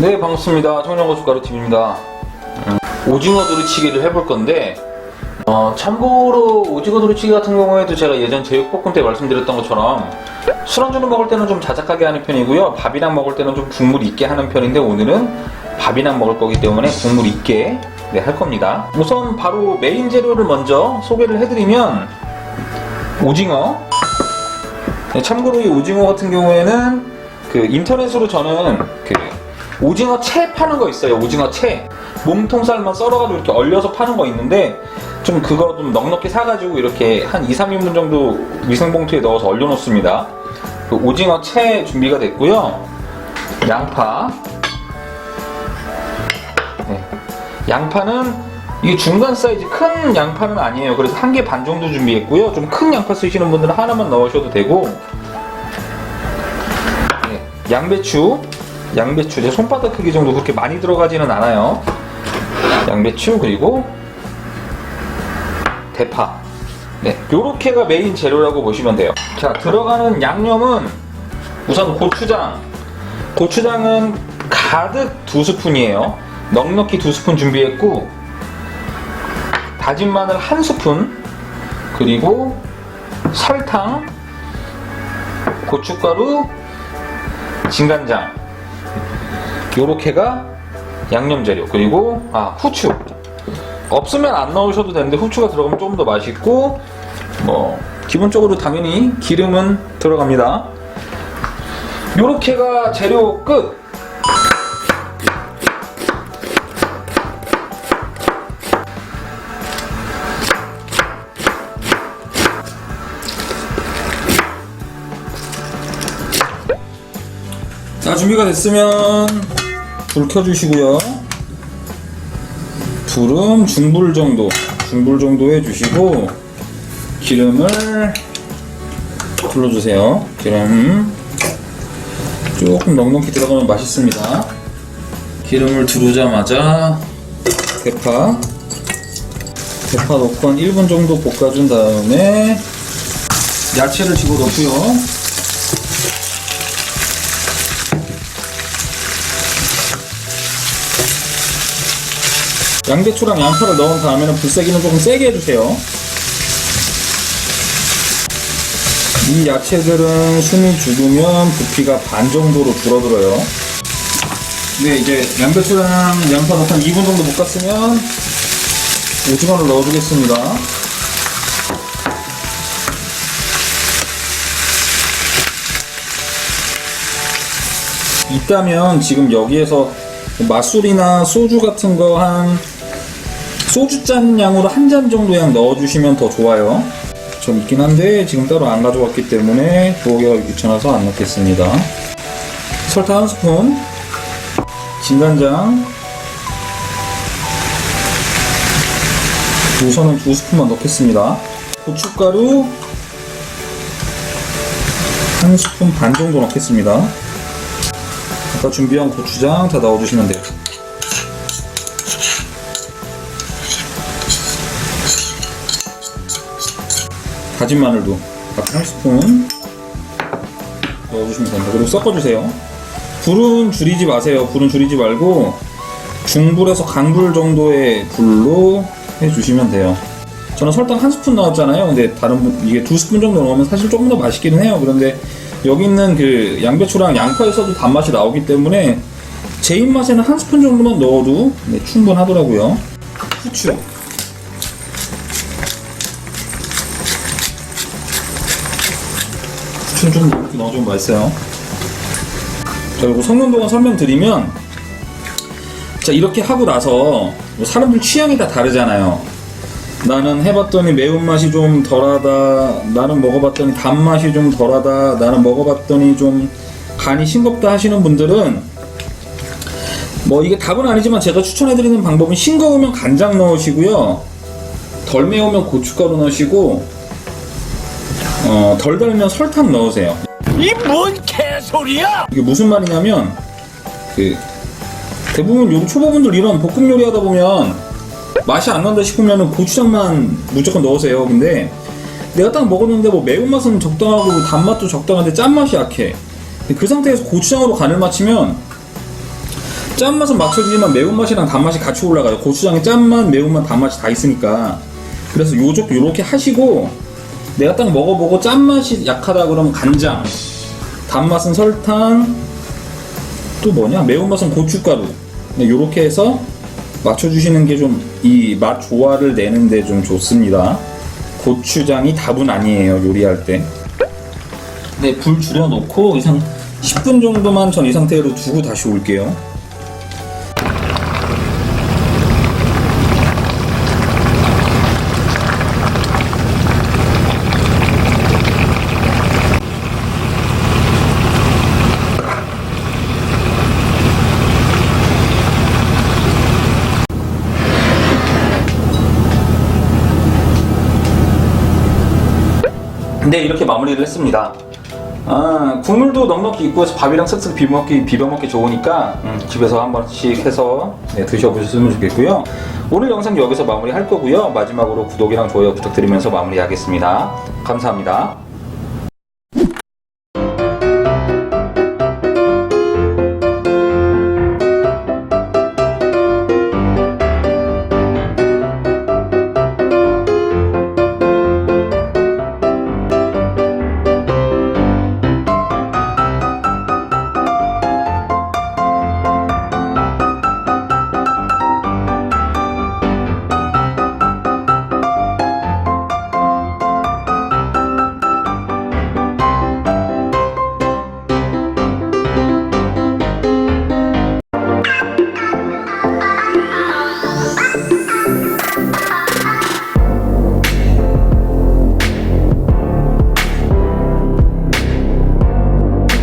네 반갑습니다. 청양고춧가루TV입니다. 음, 오징어 두루치기를 해볼 건데 어, 참고로 오징어 두루치기 같은 경우에도 제가 예전 제육볶음 때 말씀드렸던 것처럼 술안주로 먹을 때는 좀 자작하게 하는 편이고요. 밥이랑 먹을 때는 좀 국물 있게 하는 편인데 오늘은 밥이랑 먹을 거기 때문에 국물 있게 네, 할 겁니다. 우선 바로 메인 재료를 먼저 소개를 해드리면 오징어. 네, 참고로 이 오징어 같은 경우에는 그 인터넷으로 저는 그 오징어 채 파는 거 있어요. 오징어 채. 몸통살만 썰어가지고 이렇게 얼려서 파는 거 있는데 좀 그거 좀 넉넉히 사가지고 이렇게 한 2, 3인분 정도 위생봉투에 넣어서 얼려놓습니다. 그 오징어 채 준비가 됐고요. 양파. 네. 양파는 이게 중간 사이즈 큰 양파는 아니에요. 그래서 한 개 반 정도 준비했고요. 좀 큰 양파 쓰시는 분들은 하나만 넣으셔도 되고 네, 양배추, 양배추 제 손바닥 크기 정도 그렇게 많이 들어가지는 않아요. 양배추 그리고 대파. 네, 요렇게가 메인 재료라고 보시면 돼요. 자, 들어가는 양념은 우선 고추장. 고추장은 가득 두 스푼이에요. 넉넉히 두 스푼 준비했고 다진 마늘 한 스푼 그리고 설탕 고춧가루 진간장 요렇게가 양념 재료. 그리고 아 후추. 없으면 안 넣으셔도 되는데 후추가 들어가면 좀더 맛있고 뭐 기본적으로 당연히 기름은 들어갑니다. 요렇게가 재료 끝 준비가 됐으면 불 켜주시고요. 불은 중불 정도 중불 정도 해주시고 기름을 불러주세요. 기름 조금 넉넉히 들어가면 맛있습니다. 기름을 두르자마자 대파 대파 넣고 한 1분 정도 볶아준 다음에 야채를 집어 넣고요 양배추랑 양파를 넣은 다음에는 불세기는 조금 세게 해주세요. 이 야채들은 숨이 죽으면 부피가 반 정도로 줄어들어요. 네, 이제 양배추랑 양파 넣고 한 2분 정도 볶았으면 오징어를 넣어주겠습니다. 있다면 지금 여기에서 맛술이나 소주 같은 거 한 소주잔 양으로 한 잔 정도 양 넣어주시면 더 좋아요. 좀 있긴 한데 지금 따로 안 가져왔기 때문에 부엌에 귀찮아서 안 넣겠습니다. 설탕 한 스푼, 진간장 우선은 두 스푼만 넣겠습니다. 고춧가루 한 스푼 반 정도 넣겠습니다. 아까 준비한 고추장 다 넣어주시면 돼요. 다진 마늘도 각 한 스푼 넣어주시면 됩니다. 그리고 섞어주세요. 불은 줄이지 마세요. 불은 줄이지 말고 중불에서 강불 정도의 불로 해주시면 돼요. 저는 설탕 한 스푼 넣었잖아요. 근데 다른 분 이게 두 스푼 정도 넣으면 사실 조금 더 맛있기는 해요. 그런데 여기 있는 그 양배추랑 양파에서도 단맛이 나오기 때문에 제 입맛에는 한 스푼 정도만 넣어도 네, 충분하더라고요. 후추. 후추는 좀 이렇게 넣어주면 맛있어요. 자, 그리고 동안 설명드리면 자 이렇게 하고 나서 뭐 사람들 취향이 다 다르잖아요. 나는 해봤더니 매운맛이 좀 덜하다. 나는 먹어봤더니 단맛이 좀 덜하다. 나는 먹어봤더니 좀 간이 싱겁다 하시는 분들은 뭐 이게 답은 아니지만 제가 추천해드리는 방법은 싱거우면 간장 넣으시고요. 덜 매우면 고춧가루 넣으시고 어, 덜 달면 설탕 넣으세요. 이 뭔 개소리야! 이게 무슨 말이냐면 그 대부분 요리 초보분들 이런 볶음 요리 하다 보면 맛이 안 난다 싶으면 고추장만 무조건 넣으세요. 근데 내가 딱 먹었는데 뭐 매운맛은 적당하고 단맛도 적당한데 짠맛이 약해. 그 상태에서 고추장으로 간을 맞추면 짠맛은 맞춰주지만 매운맛이랑 단맛이 같이 올라가요. 고추장에 짠맛, 매운맛, 단맛이 다 있으니까. 그래서 요쪽 요렇게 하시고 내가 딱 먹어보고 짠맛이 약하다 그러면 간장, 단맛은 설탕, 또 뭐냐 매운맛은 고춧가루. 네, 요렇게 해서 맞춰주시는 게 좀 이 맛 조화를 내는데 좀 좋습니다. 고추장이 답은 아니에요 요리할 때. 네, 불 줄여놓고 이상 10분 정도만 전 이 상태로 두고 다시 올게요. 네, 이렇게 마무리를 했습니다. 아, 국물도 넉넉히 있고 밥이랑 쓱쓱 비벼먹기, 비벼먹기 좋으니까 음, 집에서 한 번씩 해서 네, 드셔보셨으면 좋겠고요. 오늘 영상 여기서 마무리할 거고요. 마지막으로 구독이랑 좋아요 부탁드리면서 마무리하겠습니다. 감사합니다.